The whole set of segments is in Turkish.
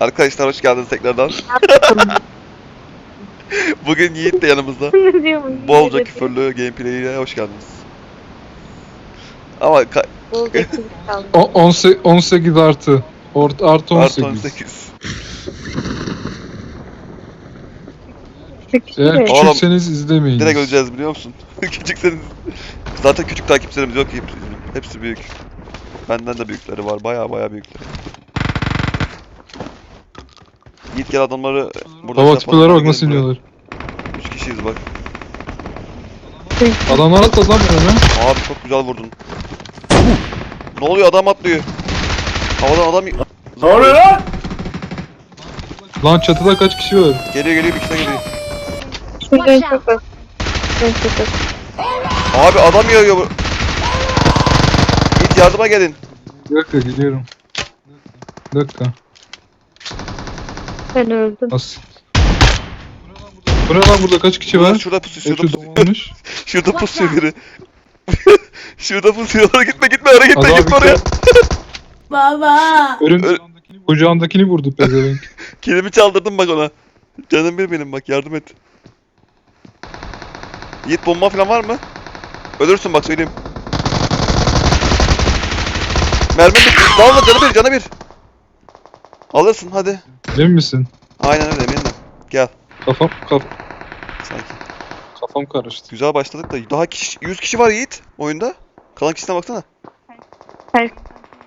Arkadaşlar hoş geldiniz tekrardan. Bugün Yiğit de yanımızda. Bolca küfürlü gameplay ile hoş geldiniz. Ama ka- Bolca küfür kaldı. O, 18, 18 artı. Ort, artı 18. artı 18. Eğer. Oğlum, küçükseniz izlemeyin. Direkt öleceğiz biliyor musun? Küçükseniz. Zaten küçük takipçilerimiz yok ki. Hepsi büyük. Benden de büyükleri var. Baya baya büyükleri. Yiğit gel adamları burada Baba yapalım, bak nasıl iniyorlar. Üç kişiyiz bak. Adamlar atladı lan önüme. Abi çok güzel vurdun. Ne oluyor adam atlıyor. Havadan adam... Ne oluyor lan? Lan çatıda kaç kişi var? Geliyor geliyor bir kişi geliyor. Abi adam yağıyor bu. Git yardıma gelin. Bir dakika geliyorum. Bir dakika. Ben öldüm. Nasıl? Bu ne lan burada kaç kişi var? şurada pusu şurada pusu. Şurada pusuyor biri. şurada pusuyor. Oraya gitme gitme oraya gitme Adam gitme oraya. Baba. Ölüm Ö- kucağındakini vurdu pezevenk. Kilimi çaldırdım bak ona. Canım bir benim bak yardım et. Yiğit bomba falan var mı? Ölürsün bak söyleyeyim. Mermi bitti. Dalma canı bir canı bir. Alırsın hadi. Emin misin? Aynen öyle eminim. Gel. Kafam kaf, Sakin. kafam karıştı. Güzel başladık da daha kişi, 100 kişi var Yiğit oyunda. Kalan kişisine baksana. Her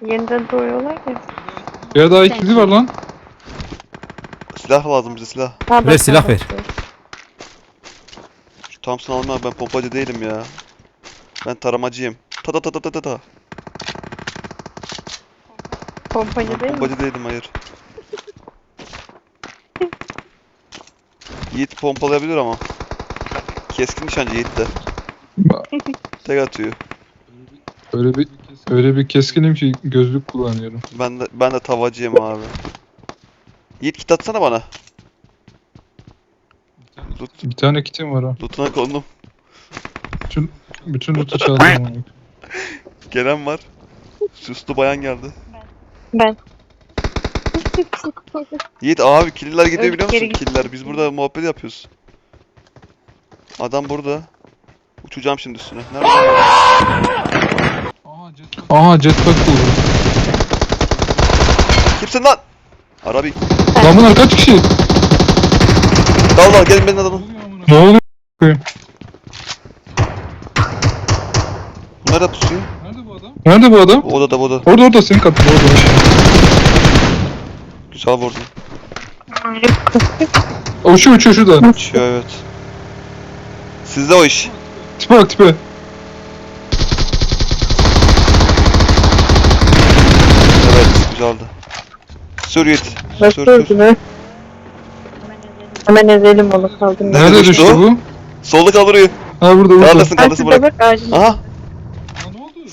yeniden doğuyorlar ya. Ya daha ikili var lan. Silah lazım bize silah. Ha, Ver, bak, silah ver. Şu Thompson alma ben pompacı değilim ya. Ben taramacıyım. Ta ta ta ta ta ta ta. Pompacı değil mi? pompacı değilim hayır. Yiğit pompalayabilir ama. Keskin nişancı Yiğit de. Tek atıyor. Öyle bir öyle bir keskinim ki gözlük kullanıyorum. Ben de ben de tavacıyım abi. Yiğit kit atsana bana. Loot, Bir tane kitim var ha. lootuna kondum. Bütün bütün loot'u çaldım. Gelen var. Süslü bayan geldi. Ben. Yiğit abi killer gidiyor biliyor musun? Killer. Biz burada muhabbet yapıyoruz. Adam burada. Uçacağım şimdi üstüne. Nerede? Aha jetpack buldum. Kimsin lan? Arabi. Lan bunlar kaç kişi? Dal dal gelin benim adamım. Ne oluyor? Nerede pusuyor? Nerede bu adam? Nerede bu adam? O odada bu odada. Orada orada senin katında orada. Güzel vurdun. O uçuyor uçuyor şurada. Uçuyor evet. Sizde o iş. Tipe bak tipe. Evet güzeldi. Sür. Nasıl Sür sür. ha? Hemen ezelim onu kaldım. Nerede Nerede düştü düştü o? bu? Solda kaldırıyor. Ha burada burada. Neredesin Ben size bırak. bak ağacın. Aha.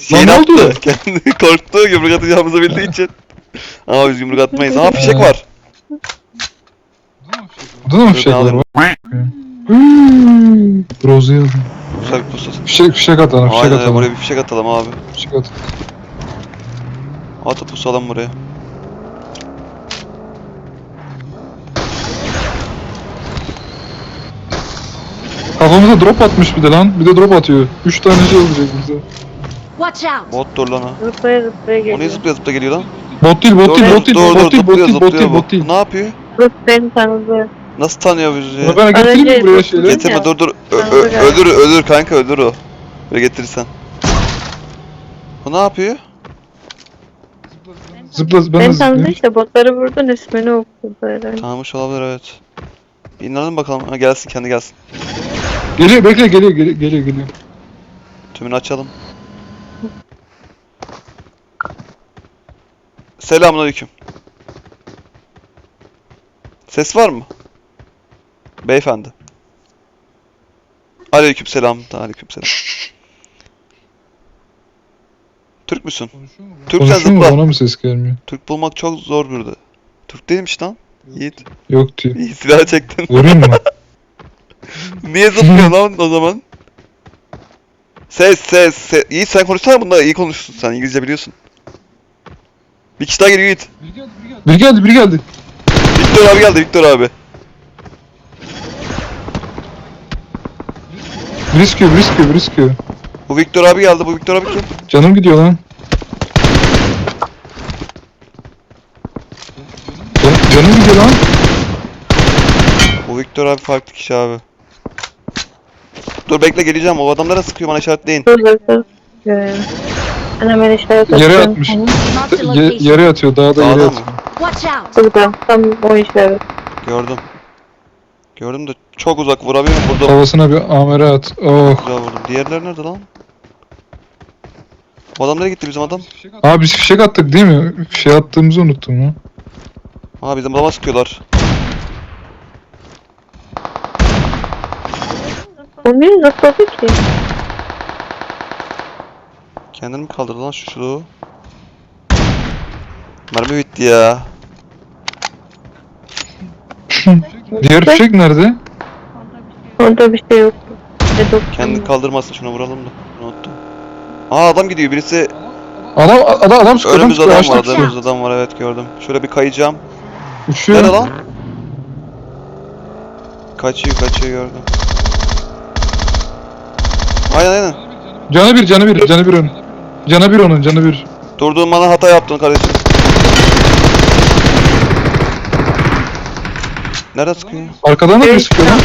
Şeyini ne oldu? attı. Kendi korktu yumruk atacağımızı bildiği için. Ama biz yumruk atmayız. Aha fişek var. Burada da mı fişek var? Hmm. Rozu yazdım. Bir pusu. Fişek fişek atalım fişek Aynen atalım. buraya bir fişek atalım abi. Fişek atalım. At pusu alalım buraya. Kafamıza drop atmış bir de lan. Bir de drop atıyor. 3 tane şey olacak bize. Watch out. Bot dur lan ha. Zıplaya zıplaya O niye geliyor. zıplaya zıplaya geliyor lan? Bot değil bot değil bot değil bot değil bot zıplıyor, değil bot zıplıyor değil bot değil. Ne yapıyor? Burası beni tanıdı. Nasıl tanıyor bizi? Bunu ben getireyim mi buraya şeyleri? Getir. Getirme ya. dur dur. Ö- Tanıdı ö- galiba. ölür ölür kanka ölür o. Böyle getirirsen. Bu ne yapıyor? Zıpla ben de Beni tanıdı zıplayayım. işte botları vurdun ismini okudu herhalde. Tanımış olabilir evet. Bir İnanalım bakalım. Ha, gelsin kendi gelsin. Geliyor bekle geliyor geliyor geliyor geliyor. Tümünü açalım. Selamünaleyküm. Ses var mı? Beyefendi. Aleyküm selam. Aleyküm selam. Türk müsün? Türk sen Konuşuyor mu zıpla. bana mı ses gelmiyor? Türk bulmak çok zor burada. Türk değilmiş lan. Yiğit. Yok diyor. İyi silah çektin. Vurayım mı? Niye zıplıyor lan o zaman? Ses ses ses. Yiğit sen konuşsana bunda iyi konuşsun sen İngilizce biliyorsun. Bir kişi daha geliyor Yiğit. Bir geldi bir geldi. Victor abi geldi Victor abi. Briskio, briskio, briskio. Bu Victor abi geldi. Bu Victor abi kim? Canım gidiyor lan. Can- Canım gidiyor lan. Bu Victor abi farklı kişi abi. Dur bekle geleceğim. O adamlara sıkıyor bana işaretleyin. Dur dur dur. Ee, Ben hemen işaret Yere atmış. sana. Marked a Ye- location. yere atıyor, dağda yere Dağda mı? atıyor. Watch out! Burada. Tam o işaret. Gördüm. Gördüm de çok uzak vuramıyorum. Burada Kafasına bir amere at. Oh. güzel vurdum. Diğerleri nerede lan? Bu adam nereye gitti bizim adam? Abi biz fişek attık değil mi? Fişek attığımızı unuttum ya. Ha bizim adama sıkıyorlar. O niye zıpladı ki? Kendini mi kaldırdı lan şu şu? Mermi bitti ya. Diğer fişek nerede? Orada bir şey yok. Kendini kaldırmasın şuna vuralım da. Unuttum. Aa adam gidiyor birisi. Adam adam adam sıkıyor. Önümüzde adam var. Önümüzde adam var evet gördüm. Şöyle bir kayacağım. Uçuyor. Nerede lan? Kaçıyor kaçıyor gördüm. Aynen aynen. Canı bir, canı bir, canı bir onun. Canı bir onun, canı bir. Durduğun bana hata yaptın kardeşim. Nerede sıkıyor? Arkadan da bir sıkıyor lan.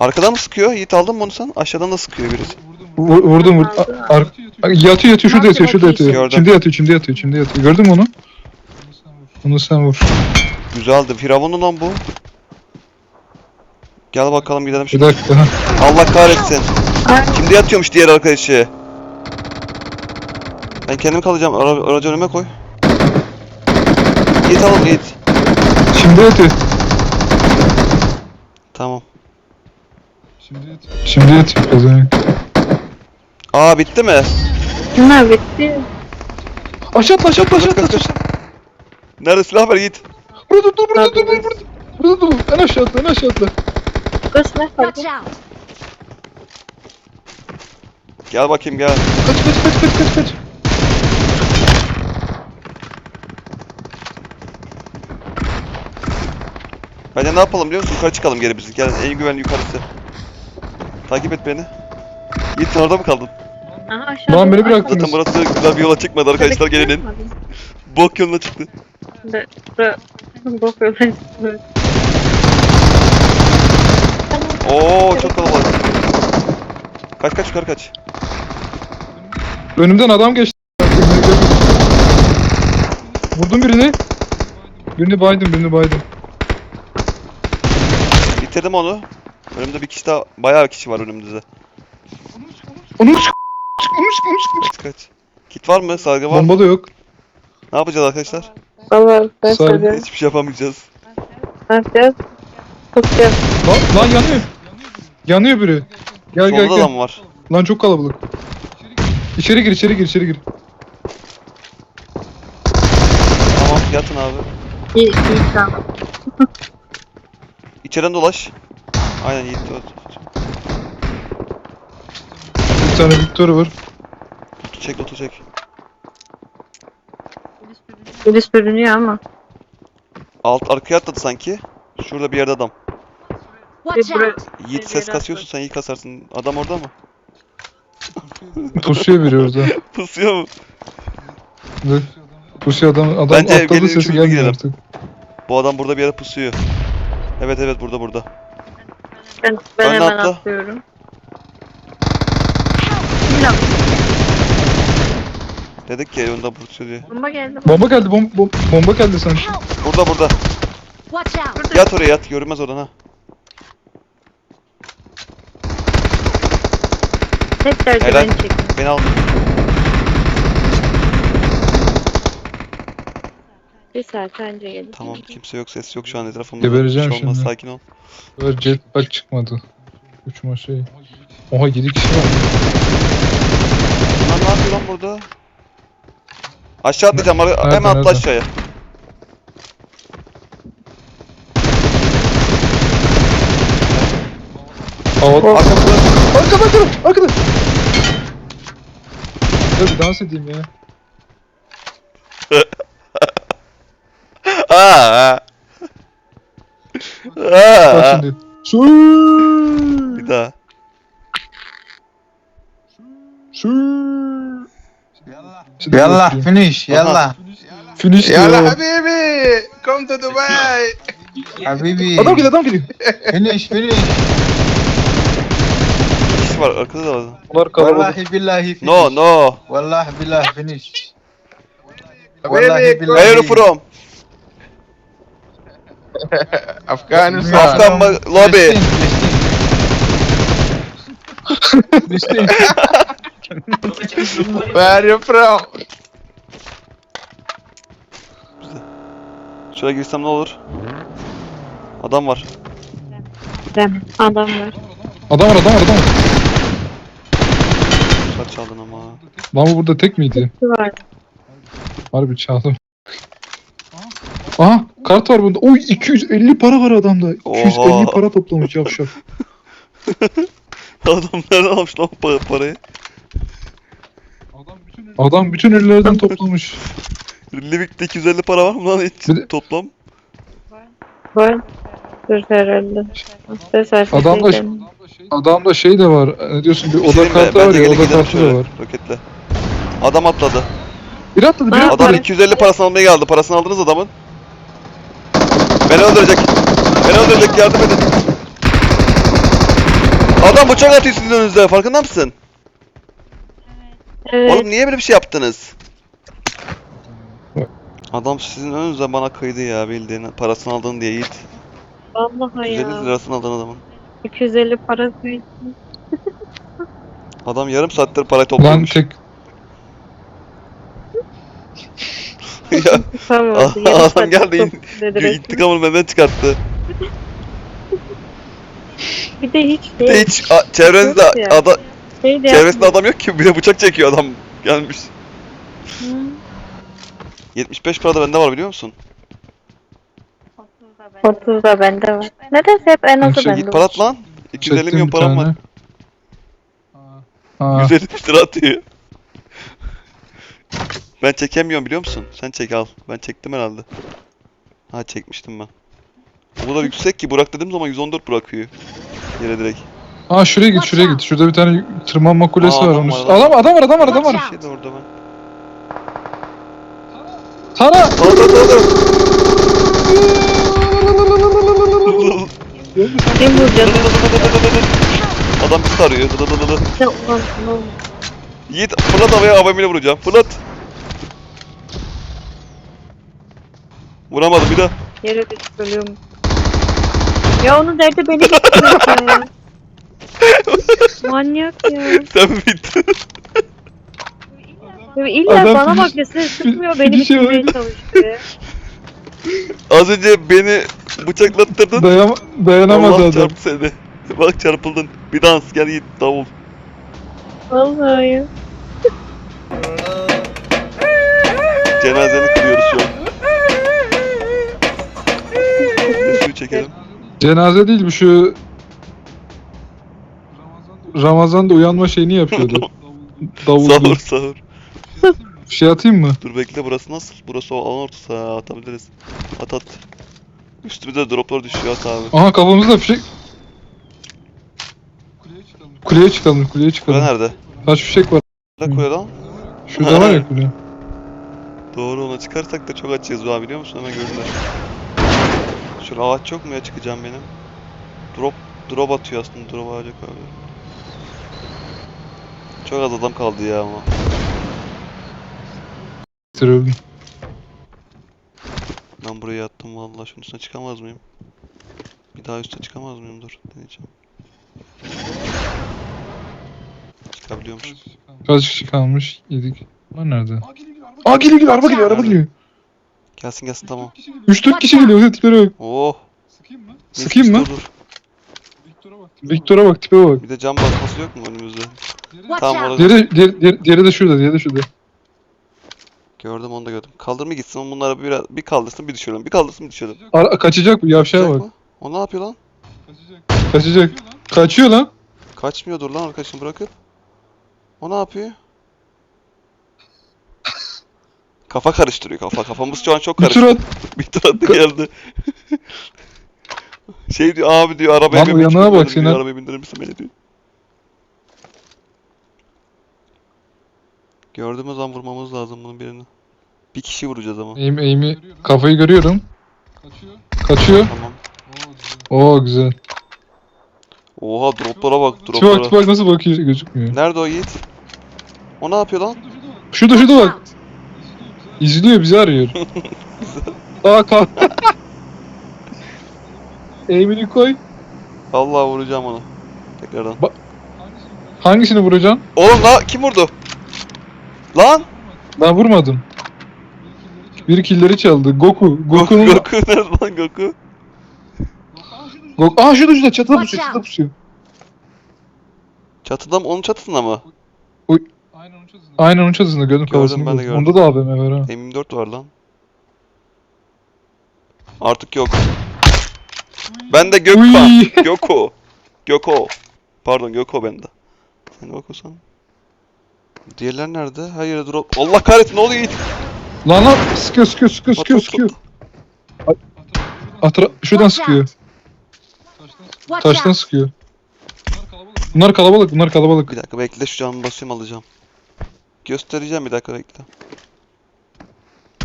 Arkadan mı sıkıyor? Yiğit aldın mı onu sen? Aşağıdan da sıkıyor birisi. Vur- Vurdum vurdum. A- ar- yatıyor yatıyor şurada yatıyor şurada yatıyor. Gördüm. Şimdi yatıyor şimdi yatıyor şimdi yatıyor. Gördün mü onu? Onu sen vur. Güzeldi. Firavunlu lan bu. Gel bakalım gidelim Bir şimdi. dakika. Allah kahretsin. Şimdi yatıyormuş diğer arkadaşı. Ben kendim kalacağım. Ara aracı önüme koy. Yiğit alın Yiğit. Şimdi yatıyor. Tamam. Şimdi yatıyor pezevenk. Aa bitti mi? Bunlar bitti. Aşağı atla aşağı atla aşağı Kaç atla. kaç kaç. Nerede silah ver Yiğit. Burada dur burada dur burada. Burada dur. En aşağı atla en aşağı atla. Kız ne out! Gel bakayım gel. Kaç kaç kaç kaç kaç kaç. Bence ne yapalım biliyor musun? Yukarı çıkalım geri biz. Gel en güvenli yukarısı. Takip et beni. Yiğit sen orada mı kaldın? Aha aşağıda. Lan beni bıraktınız. Zaten burası güzel bir yola çıkmadı arkadaşlar gelinin. Bok yoluna çıktı. Bura- Bok yola çıktı. Oo çok kalabalık. Kaç kaç yukarı kaç. Önümden adam geçti. Vurdum birini. Birini baydım birini baydım. Bitirdim onu. Önümde bir kişi daha bayağı kişi var önümüzde. Onu sık. Onu sık onu sık. Kaç. Kit var mı? Sargı var mı? Bomba da yok. Ne yapacağız arkadaşlar? Valla ben söylüyorum. Hiçbir şey yapamayacağız. Ne yapacağız? Tutacağız. Lan, lan yanıyor. Yanıyor biri. Gel gel Solda gel. adam var. Lan çok kalabalık. İçeri gir içeri gir içeri gir. Tamam yatın abi. İyi, iyi tamam. İçeriden dolaş. Aynen Yiğit. dur. Bir tane Victor var. Loot'u çek loot'u çek. Biri sürünüyor ama. Alt arkaya atladı sanki. Şurada bir yerde adam. Watch out! Yiğit ses kasıyorsun sen iyi kasarsın. Adam orada mı? Pusuyor biri orada. Pusuyor mu? Dur. Pusuyor adam. Adam Bence atladı sesi gelmiyor gidelim. artık. Bu adam burada bir yere pusuyor. Evet evet burada burada. Ben, ben Önüne hemen atla. atlıyorum. Dedik ki önünde pusuyor diye. Bomba geldi. Bomba geldi bom, bom, bomba geldi sanki. Burada burada. Watch out! Yat oraya yat. Görünmez oradan ha. Hep derdi Helal. beni çekin. Beni al. Bir saat önce geldi. Tamam kimse yok ses yok şu an etrafımda. Gebereceğim Bir şey olmaz, şimdi. Sakin ol. Böyle jetpack çıkmadı. Uçma şey. Oha 7 kişi var. Lan ne yapıyor lan burada? Aşağı atlayacağım. ara- Nerede, Hemen atla nerede? aşağıya. Hava... Arkamızda. Arkada arkada arkada. Dur bir dans edeyim ya. Aa. Bak Aa. şimdi. Su. Bir daha. Su. Yallah. Şimdi Yallah bakayım. finish yallah. Finish Yallah diyor. habibi. Come to Dubai. Habibi. Adam geliyor adam geliyor. Finish finish. Var arkada da var. Bunlar kalabalık. Vallahi billahi finish. No no. Vallahi billahi finish. Where Vallahi Where are you billahi. from? Afghanistan. Afghan mı? Lobby. Filistin. Where are you from? Şuraya girsem ne olur? Adam var. Adam var. Adam var adam var adam var. Kaç çaldın ama. Lan bu burada tek miydi? Var. Harbi çaldım. Aha kart var bunda. Oy 250 para var adamda. 250 Oha. para toplamış yavşak. Adam nereden almış lan bu parayı? Adam bütün ellerden toplamış. Livik'te 250 para var mı lan hiç Bir de- toplam? Var. Dur herhalde. Ses Adamda, adamda şey de var. Ne diyorsun bir şey oda kartı var ya oda kartı da var. Roketle. Adam atladı. Bir atladı bir atladı. Adam para- 250 parasını almaya geldi. Parasını aldınız adamın. Beni öldürecek. Beni öldürecek yardım edin. Adam bıçak atıyor sizin önünüze. Farkında mısın? Evet. Oğlum niye böyle bir şey yaptınız? Adam sizin önünüze bana kıydı ya bildiğin parasını aldın diye Yiğit. Vallahi 150 ya. lirasını aldın adamın. 250 para koydum. Adam yarım saattir parayı Lan toplamış. tek ya, Tamam. Adam yarım saat geldi, resmen. intikamını benden çıkarttı. Bir de hiç Bir de değil. hiç a, çevrenizde Yok ya. ada, Şey de çevresinde adam yok ki. Bir de bıçak çekiyor adam. Gelmiş. Hı. 75 para da bende var biliyor musun? 30 da bende var. Nedense hep en azı Şey, bende Git var. para at lan. 250 çektim milyon param var. Aa, 150 lira atıyor. Ben çekemiyorum biliyor musun? Sen çek al. Ben çektim herhalde. Ha çekmiştim ben. O kadar yüksek ki Burak dediğim zaman 114 bırakıyor. Yere direkt. Aa şuraya git şuraya git. Şurada bir tane tırmanma kulesi Aa, var adam onun var, üstünde. adam Adam adam var adam var adam var. Bir şey de orada ben. Dur dur dur dur. Kim vuracak? Adam bizi tarıyor. Dı dı dı dı dı. Ya ulan ulan. Yiğit fırlat havaya AVM'yle vuracağım. Fırlat. Vuramadım bir daha. Yere düşüp ölüyorum. Ya onun derdi beni bitiriyor ya. Manyak ya. Sen bittin. Ya illa Adam bana bak ya size sıkmıyor beni bitirmeye çalışıyor. Az önce beni bıçaklattırdın. Dayam dayanamadı Allah adam. çarptı seni. Bak çarpıldın. Bir dans gel git davul. Vallahi ya. Cenazeni kılıyoruz şu an. Suyu çekelim. Cenaze değil bu şu Ramazan'da uyanma şeyini yapıyordu. Davuldu. Sahur sahur. Bir şey atayım mı? Dur bekle burası nasıl? Burası o alan ortası ha atabiliriz. At at. Üstümüze droplar düşüyor at abi. Aha kafamızda fişek. Kuleye çıkalım, kuleye Kule çıkalım. nerede? Kaç fişek var? Nerede kule lan? Şurada var ya kule. Doğru ona çıkarsak da çok açacağız abi biliyor musun? Hemen gördüler. Şurada ağaç çok mu ya çıkacağım benim? Drop drop atıyor aslında drop ağacı abi. Çok az adam kaldı ya ama. Bitirelim. Ben buraya attım vallahi şunun üstüne çıkamaz mıyım? Bir daha üstüne çıkamaz mıyım? Dur deneyeceğim. Çıkabiliyormuşum. Kaç kişi kalmış? Yedik. Lan nerede? Aa geliyor geliyor araba geliyor araba geliyor. Gelsin gelsin tamam. 3-4 kişi geliyor hadi tiplere bak. Oh. Sıkayım mı? Dur, dur. Viktor'a bak tipe bak. Bir de cam basması yok mu önümüzde? Watch Tamam out. orada Diğeri, diğeri, diğeri, diğeri de şurada diğeri de şurada. Gördüm onu da gördüm. Kaldırma gitsin ama bunları bir, bir kaldırsın bir düşürelim. Bir kaldırsın bir düşürelim. Ara, kaçacak bu yavşağa Kaçacak bak. mı? O ne yapıyor lan? Kaçacak. Kaçıyor lan. Kaçmıyordur lan arkadaşını bırakıp. O ne yapıyor? Kafa karıştırıyor kafa. Kafamız şu an çok Bir tur karıştı. at. Bir tur attı geldi. şey diyor abi diyor arabaya Lan binmek uyanığa bak diyor, Sinan. Arabaya bindirir misin beni diyor. Gördüğümüz an vurmamız lazım bunun birini. Bir kişi vuracağız ama. Aim, aim'i kafayı görüyorum. Kaçıyor. Tamam. Oo güzel. Oha droplara bak bak droplara. tipe bak nasıl bakıyor gözükmüyor. Nerede o Yiğit? O ne yapıyor lan? Şurada şurada bak. İzliyor bizi arıyor. Aa kalk. Aim'ini koy. Vallahi vuracağım onu. Tekrardan. Hangisini vuracaksın? Oğlum la kim vurdu? Lan! Ben vurmadım. Bir killleri çaldı. Goku. Goku, Goku'nun... Goku nerede lan Goku? Goku. Aa şurada şurada çatıda pusuyor çatıda pusuyor. Çatıda mı? Onun çatısında mı? Aynen onun çatısında gördüm Gördüm, kafasını. ben de gördüm. gördüm. Onda da AVM var ha. M24 var lan. Artık yok. Ben de Gökhan. Göko. Göko. Pardon Göko bende. Sen Göko'san. Diğerler nerede? Hayır drop. Allah kahretsin ne oluyor? Lan lan sıkıyor sıkıyor sıkıyor sıkıyor sıkıyor. at. Atra şuradan sıkıyor. Taştan sıkıyor. Bunlar kalabalık bunlar kalabalık. Bir dakika bekle şu canımı basayım alacağım. Göstereceğim bir dakika bekle.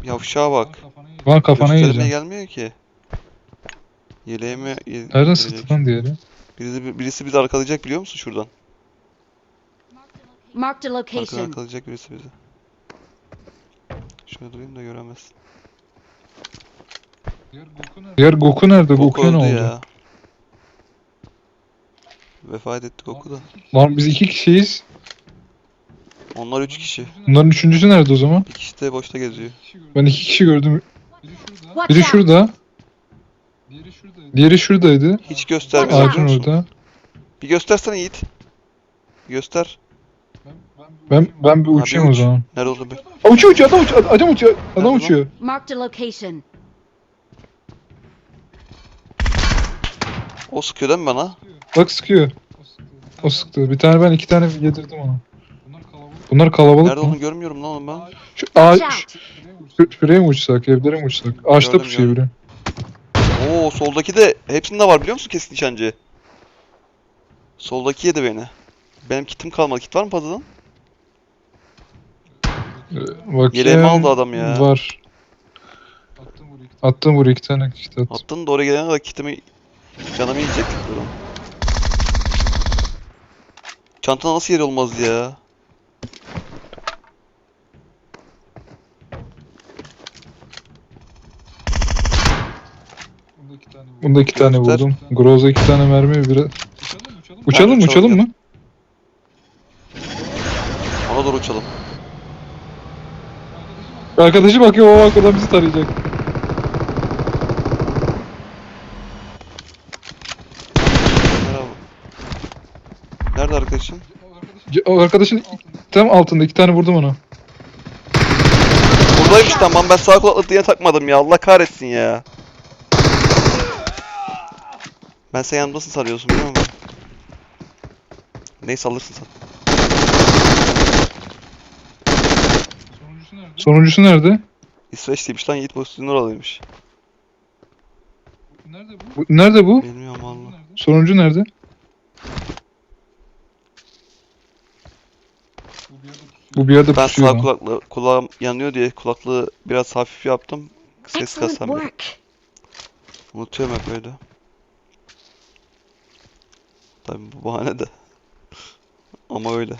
Yavşağa bak. Lan kafana Göstermeye yiyeceğim. gelmiyor ki. Yeleğimi ye- Nereden sıktı lan diğeri? Birisi, birisi bizi arkalayacak biliyor musun şuradan? A Arkadan location. arkalayacak birisi bizi. Şöyle durayım da göremez. Diğer Goku nerede? Goku Goku'ya ne öldü oldu? ya. Vefat etti Goku da. Lan biz iki kişiyiz. Onlar üç kişi. Bunların üçüncüsü nerede o zaman? Bir kişi de boşta geziyor. Ben iki kişi gördüm. Biri out! şurada. Diğeri şuradaydı. Hiç göstermiyor Ağacın orada. Bir göstersene Yiğit. Göster. Ben ben bir bir uçayım o uç. zaman. Nerede oldu bir? Aa, uçuyor uçuyor adam uçuyor adam uçuyor adam uçuyor. Marked a location. O sıkıyor değil mi bana? Bak sıkıyor. O sıktı. Bir tane ben iki tane yedirdim ona. Bunlar kalabalık Nerede mı? olduğunu görmüyorum lan oğlum ben. Şu Watch ağaç out! şu- şuraya mı uçsak evlere mi uçsak? Ağaçta Gördüm, pusuyor biri. Oo soldaki de hepsinde var biliyor musun kesin nişancı? Soldaki yedi beni. Benim kitim kalmadı. Kit var mı fazladan? Ee, Bak Yeleğimi aldı adam ya. Var. Attım buraya iki tane işte attım. Attın da oraya gelene kadar kitimi canımı yiyecektik buradan. Çanta nasıl yer olmaz ya? Bunda iki tane Göster. vurdum. Groza iki tane mermi biraz. Uçalım mı uçalım uçalım mı? Ona doğru uçalım. Arkadaşı bakıyor o arkadan bizi tarayacak. Merhaba. Nerede arkadaşın? C- O arkadaşın tam altında iki tane vurdum ona. Buradaymış tamam ben sağ kulaklık diye takmadım ya Allah kahretsin ya. Ben sen yanımdasın sanıyorsun biliyor musun? Neyse alırsın sen. Sonuncusu nerede? İsveçliymiş lan Yiğit Bostu'nun oralıymış. Bu, nerede bu? Bilmiyorum valla. Sonuncu nerede? Bu bir yerde Ben pusuyor. sağ lan. kulaklı kulağım yanıyor diye kulaklığı biraz hafif yaptım. Ses Excellent work. Unutuyorum hep öyle. Tabii bu bahane de. Ama öyle.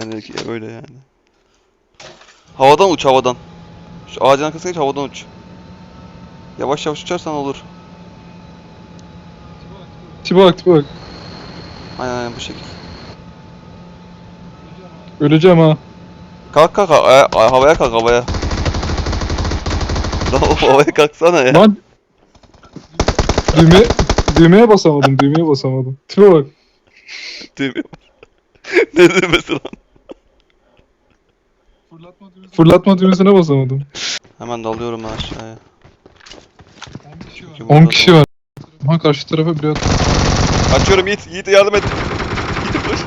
Yani öyle yani. Havadan uç havadan. Şu ağacın arkasına geç havadan uç. Yavaş yavaş uçarsan olur. Tipe bak tipe bak. Aynen aynen bu şekil. Öleceğim ha. Kalk kalk ha- aya- havaya kalk havaya. Lan oğlum havaya kalksana ya. Lan. Düğme, düğmeye basamadım düğmeye basamadım. Tipe bak. Ne düğmesi lan? Fırlatma düğmesine basamadım. Hemen dalıyorum aşağıya. 10 kişi var. Ha karşı tarafa bir at. Açıyorum Yiğit. Yiğit yardım et. Yiğit koş.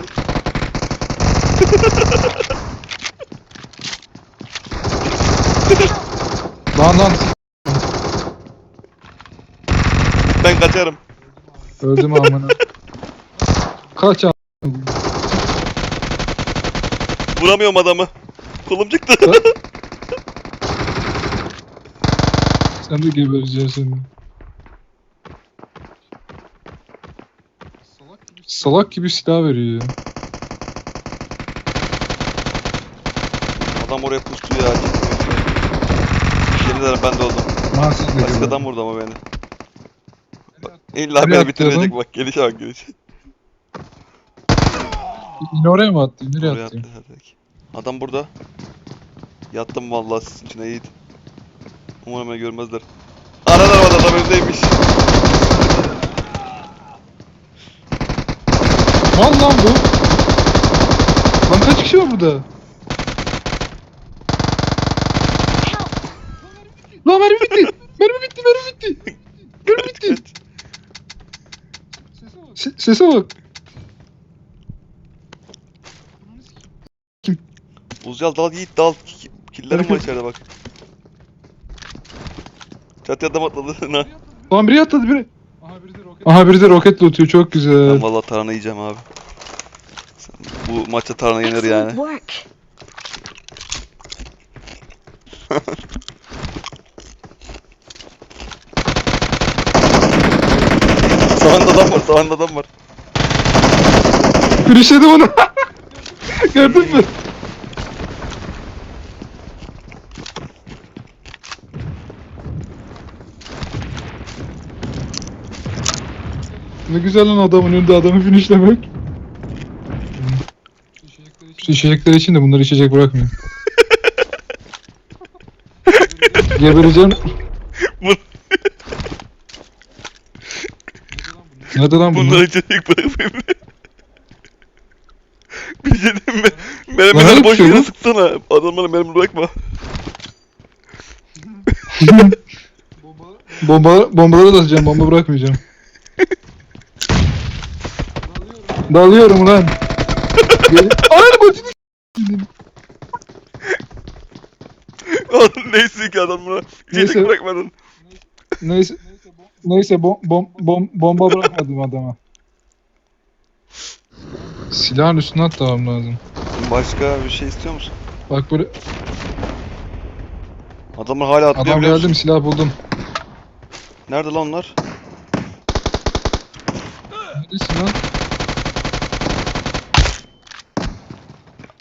Lan lan. Ben kaçarım. Öldüm amına. Kaç a- Vuramıyorum adamı. Kolum çıktı. Sen de gebereceksin şimdi. Salak gibi silah veriyor ya. Adam oraya pustu ya. Yemin ederim ben de oldum. Lan siz de adam vurdu ama beni. İlla Nereye beni attı bitirecek adam? bak. Gelişe bak gelişe. Yine oraya mı attı? Nereye Oraya attı? attı. Adam burada. Yattım vallahi sizin içine Yiğit. Umarım beni görmezler. Aralar var adam evdeymiş. Mal lan bu. Lan kaç kişi var burada? Lan mermi bitti. Mermi bitti, mermi bitti. Mermi bitti. Se- sese bak. Uzcal dal Yiğit dal. Ki- Killerim var içeride bak. Çatıya adam atladı. Ne? Lan biri atladı biri. Aha biri de roketle atıyor çok güzel. Ben vallahi tarhana yiyeceğim abi. Sen- Bu maçta tarhana yenir yani. work. Sağında adam var, sağında adam var. Finishledim onu. Gördün mü? Ne güzel lan adamın önünde adamı finishlemek. İçecekler için de bunları içecek bırakmıyor. Gebereceğim. Bu- Nerede lan bunlar? Bunları içecek bırakmayayım. Bir şey diyeyim mi? Öyle boş yere bu. sıksana. Adamlara mermi bırakma. Bomba, bombaları da atacağım, bomba bırakmayacağım. Dalıyorum lan. Ananı bacını Oğlum neyse ki adamlara içecek Neyse. bırakmadın. Neyse. Neyse bom, bom, bom, bomba bırakmadım adama. Silahın üstüne atlamam lazım. Başka bir şey istiyor musun? Bak böyle Adamlar hala atlıyor adam biliyor geldi mi musun? silah buldum. Nerede lan onlar? Neredesin lan?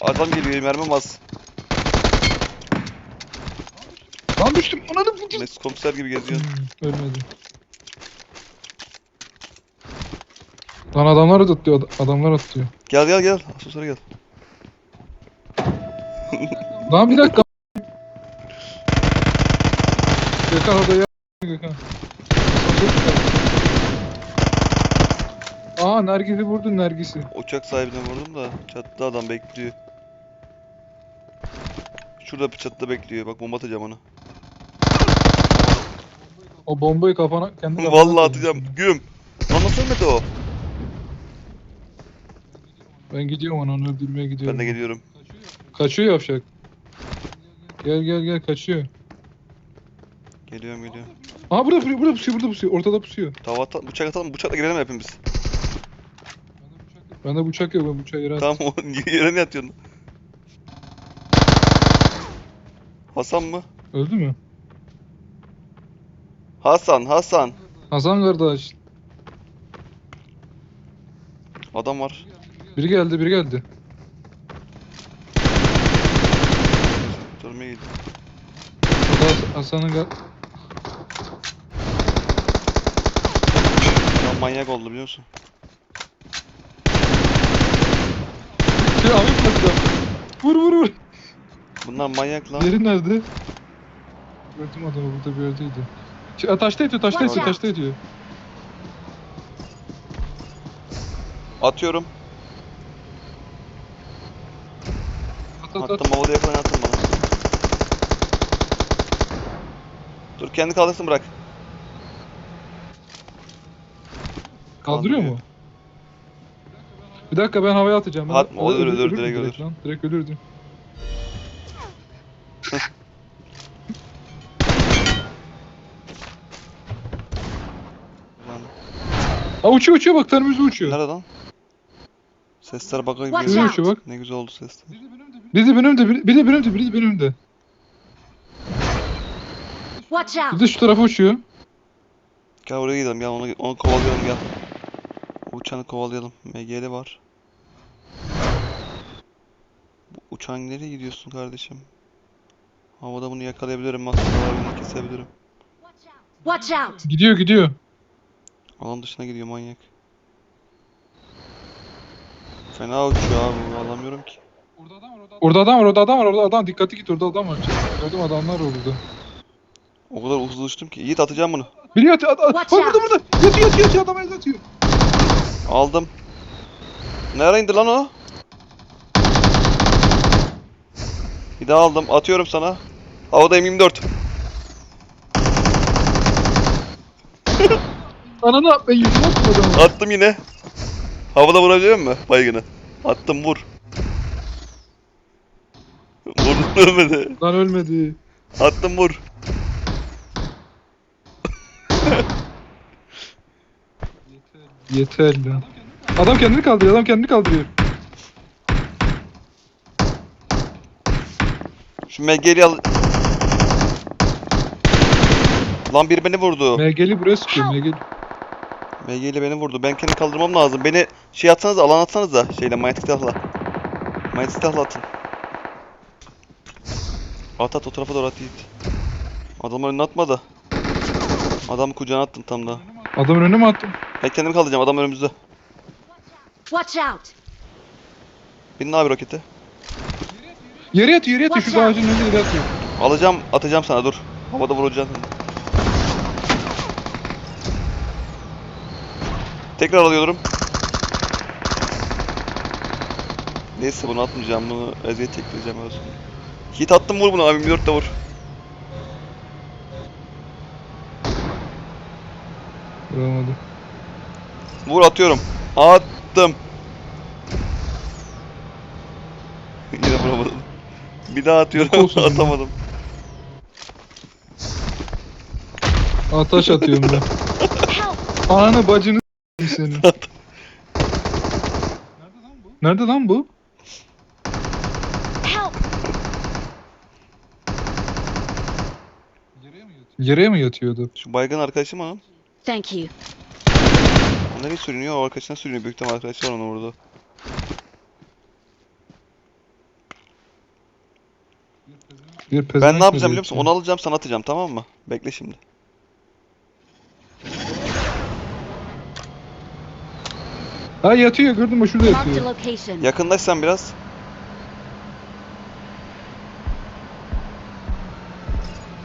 Adam geliyor mermim az. Lan düştüm. Ananı bacını. Mesut komiser gibi geziyor. Hmm, Ölmedim. Lan adamlar atıyor, adamlar atıyor. Gel gel gel. Asuslara gel. Lan bir dakika. Gökhan odaya Gökhan. Aa Nergis'i vurdun Nergis'i. Uçak sahibine vurdum da çatıda adam bekliyor. Şurada bir çatıda bekliyor. Bak bomba atacağım ona. O bombayı kafana kendi kafana Vallahi atacağım. Güm. Lan nasıl ölmedi o? Ben gidiyorum onu, onu öldürmeye gidiyorum. Ben de geliyorum. Kaçıyor yavşak. Gel gel gel kaçıyor. Geliyorum geliyorum. Aa burada burada, burada pusuyor burada pusuyor ortada pusuyor. Tava at bıçak atalım. Bıçakla girelim hepimiz. Bende bıçak yok ben bıçağı yere at. Tamam o yere ne yatıyorsun? Hasan mı? Öldü mü? Hasan, Hasan. Hasan kardeş. Adam var. Biri geldi biri geldi. Durmaya gidiyor. O da Has- Hasan'ın gel... Adam manyak oldu biliyor musun? Şey abi. Vur vur vur. Bunlar manyak lan. Diğeri nerede? Gördüm adamı burada bir yerdeydi. Aa, taşta yatıyor taşta yatıyor taşta yatıyor. Atıyorum. At at at. Attım havada yakın attım bana. Dur kendi kaldırsın bırak. Kaldırıyor mu? Bir dakika ben havaya atacağım. Ben- Atma, o ölür, ölür, direkt ölür. Lan, direkt ölürdü. Aa uçuyor uçuyor bak önümüzde uçuyor. Nerede lan? Sesler baka gibi Watch. Uçuyor bak. Ne güzel oldu sesler. Biri de benim önümde, biri de benim önümde, biri de benim önümde. Watch Bir out! de şu tarafa uçuyor. Gel oraya gidelim gel onu, onu kovalayalım gel. Uçanı kovalayalım. MG'li var. Bu uçan nereye gidiyorsun kardeşim? Havada bunu yakalayabilirim. Maskalarını kesebilirim. Watch out! Gidiyor gidiyor. Alan dışına gidiyor manyak. Fena uçuyor abi alamıyorum ki. Orada adam var, orada adam var, orada adam. Dikkatli git, orada adam var. Gördüm adamlar var orada. O kadar hızlı uçtum ki. Yiğit atacağım bunu. Yatıyor, ad, Watch bak burada burada. Yatıyor yatıyor yatıyor, adam el atıyor. Aldım. Nereye indi lan o? Bir daha aldım. Atıyorum sana. Havadayım 24. Ananı ben yüzüme attım adamı. Attım yine. Havada vurabiliyor musun baygını? Attım vur. Vurdum ölmedi. Lan ölmedi. Attım vur. Yeter lan. Adam kendini kaldırıyor, adam kendini kaldırıyor. Şu MG'li al. Lan biri beni vurdu. MG'li buraya sıkıyor, MG'li. MG'li beni vurdu. Ben kendimi kaldırmam lazım. Beni şey atsanız alan atsanız da şeyle manyetik silahla. Manyetik silahla atın. At at o tarafa doğru at Yiğit. Adamı önüne atma da. Adamı kucağına attın tam da. Adamın önüne mi attım? Ben kendimi kaldıracağım adam önümüzde. Watch out! Binin abi roketi. Yere yatıyor, yere yatıyor. Out. ağacın önünde yere yatıyor. Alacağım atacağım sana dur. Havada vuracağım. Tekrar alıyorum. Neyse bunu atmayacağım bunu eziyet çektireceğim olsun. Hit attım vur bunu abi 24 de vur. Vuramadı. Vur atıyorum. Attım. Yine vuramadım. Bir daha atıyorum atamadım. Ataş atıyorum ben. Ananı bacını senin. Nerede lan bu? Help! Yere mi yatıyordu? Şu baygın arkadaşım onun. Thank you. O nereye sürünüyor? O arkadaşına sürünüyor. Büyük ihtimal arkadaşı var onu vurdu. Bir Ben ne yapacağım biliyor musun? Onu alacağım sana atacağım tamam mı? Bekle şimdi. Ha yatıyor gördün mü şurada Marked a yatıyor. location. Yakınlaşsan biraz.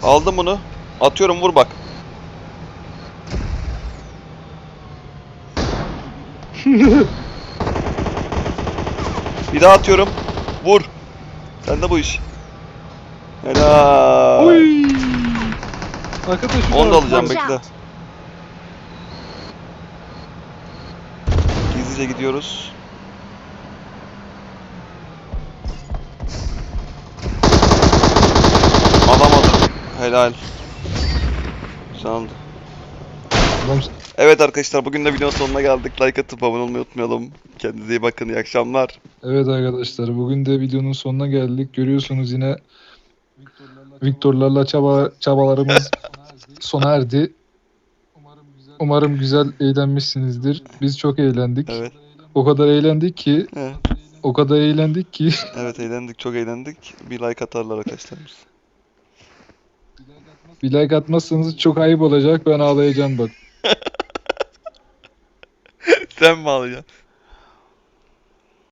Aldım bunu. Atıyorum vur bak. Bir daha atıyorum. Vur. Sen de bu iş. Helal. Oy! Arkadaş şurada Onu da var. alacağım bekle. Gizlice gidiyoruz. Alamadım. Helal. Güzeldi. Evet arkadaşlar bugün de videonun sonuna geldik. Like atıp abone olmayı unutmayalım. Kendinize iyi bakın. İyi akşamlar. Evet arkadaşlar bugün de videonun sonuna geldik. Görüyorsunuz yine Viktorlarla çaba çabalarımız sona erdi. Umarım güzel eğlenmişsinizdir. Biz çok eğlendik. Evet. O kadar eğlendik ki, Evet. o kadar eğlendik ki Evet eğlendik. Çok eğlendik. Bir like atarlar arkadaşlarımız. bir like atmazsanız çok ayıp olacak. Ben ağlayacağım bak. Sen mi alacaksın?